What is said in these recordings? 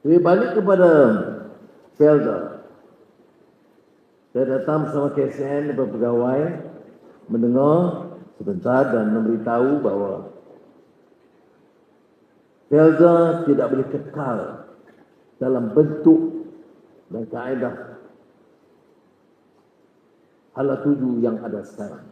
Jadi balik kepada Felda. Saya datang bersama KSN beberapa pegawai mendengar sebentar dan memberitahu bahawa Felda tidak boleh kekal dalam bentuk dan kaedah hala tuju yang ada sekarang.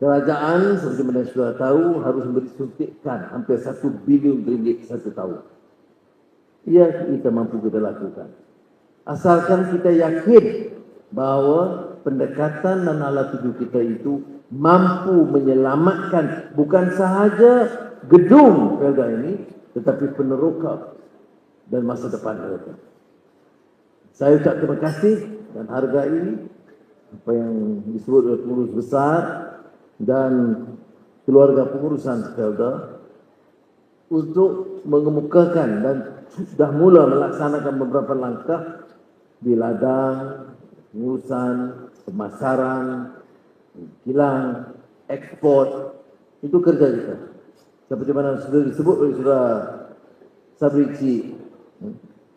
Kerajaan seperti mana sudah tahu harus memberi suntikan hampir satu bilion ringgit satu tahun. Ia kita mampu kita lakukan. Asalkan kita yakin bahawa pendekatan dan alat tuju kita itu mampu menyelamatkan bukan sahaja gedung Pelda ini tetapi peneroka dan masa depan mereka. Saya ucap terima kasih dan hargai apa yang disebut oleh pengurus besar dan keluarga pengurusan Felda untuk mengemukakan dan sudah mula melaksanakan beberapa langkah di ladang, pengurusan, pemasaran, kilang, ekspor, itu kerja kita. Seperti mana sudah disebut oleh saudara Sabrici.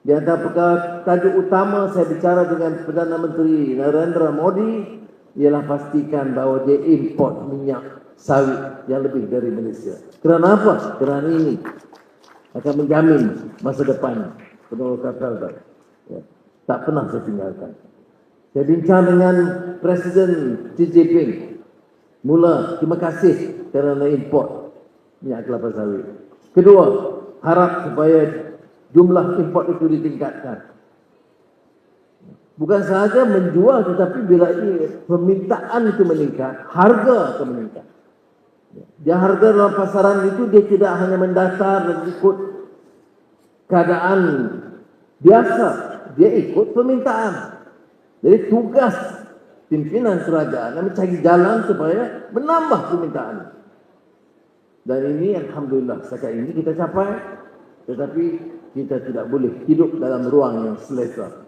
Di antara perkara tajuk utama saya bicara dengan Perdana Menteri Narendra Modi ialah pastikan bahawa dia import minyak sawit yang lebih dari Malaysia. Kerana apa? Kerana ini akan menjamin masa depan peneroka Felda. Ya. Tak pernah saya tinggalkan. Saya bincang dengan Presiden Xi Jinping. Mula, terima kasih kerana import minyak kelapa sawit. Kedua, harap supaya jumlah import itu ditingkatkan. Bukan sahaja menjual tetapi bila ini permintaan itu meningkat, harga akan meningkat. Dia harga dalam pasaran itu dia tidak hanya mendasar dan ikut keadaan biasa, dia ikut permintaan. Jadi tugas pimpinan kerajaan mencari jalan supaya menambah permintaan. Dan ini Alhamdulillah setakat ini kita capai. Tetapi kita tidak boleh hidup dalam ruang yang selesa.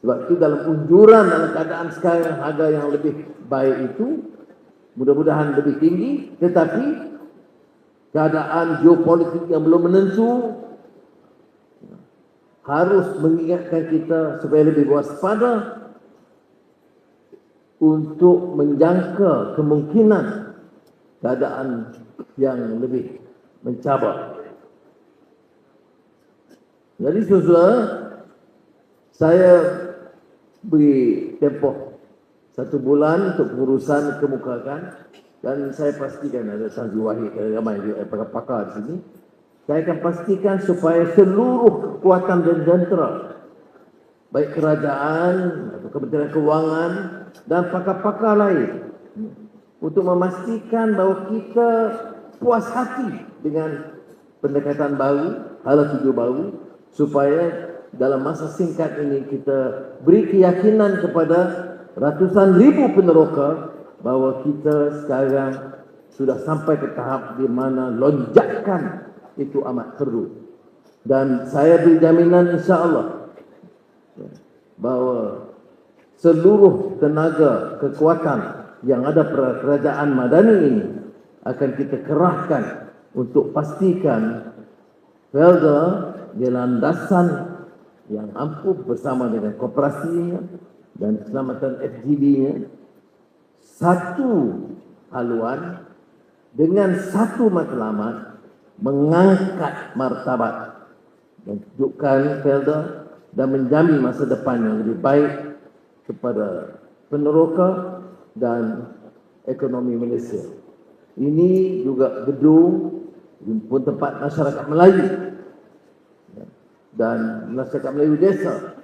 Sebab itu dalam unjuran dalam keadaan sekarang harga yang lebih baik itu mudah-mudahan lebih tinggi tetapi keadaan geopolitik yang belum menentu harus mengingatkan kita supaya lebih waspada untuk menjangka kemungkinan keadaan yang lebih mencabar. Jadi saudara, saya beri tempoh satu bulan untuk pengurusan kemukakan. Dan saya pastikan ada Tanzi Wahid ada ramai eh, pakar-pakar di sini. Saya akan pastikan supaya seluruh kekuatan dan jentera baik kerajaan atau Kementerian Kewangan dan pakar-pakar lain untuk memastikan bahawa kita puas hati dengan pendekatan baru, hala tuju baru supaya dalam masa singkat ini kita beri keyakinan kepada ratusan ribu peneroka bahawa kita sekarang sudah sampai ke tahap di mana lonjakan itu amat perlu. Dan saya beri jaminan insya Allah bahawa seluruh tenaga kekuatan yang ada pada kerajaan madani ini akan kita kerahkan untuk pastikan Felda di landasan yang ampuh bersama dengan kooperasinya dan keselamatan FGB-nya satu haluan dengan satu matlamat mengangkat martabat dan tunjukkan Felda dan menjamin masa depan yang lebih baik kepada peneroka dan ekonomi Malaysia. Ini juga gedung pun tempat masyarakat Melayu dan masyarakat Melayu desa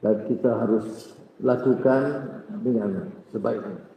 dan kita harus lakukan dengan sebaiknya.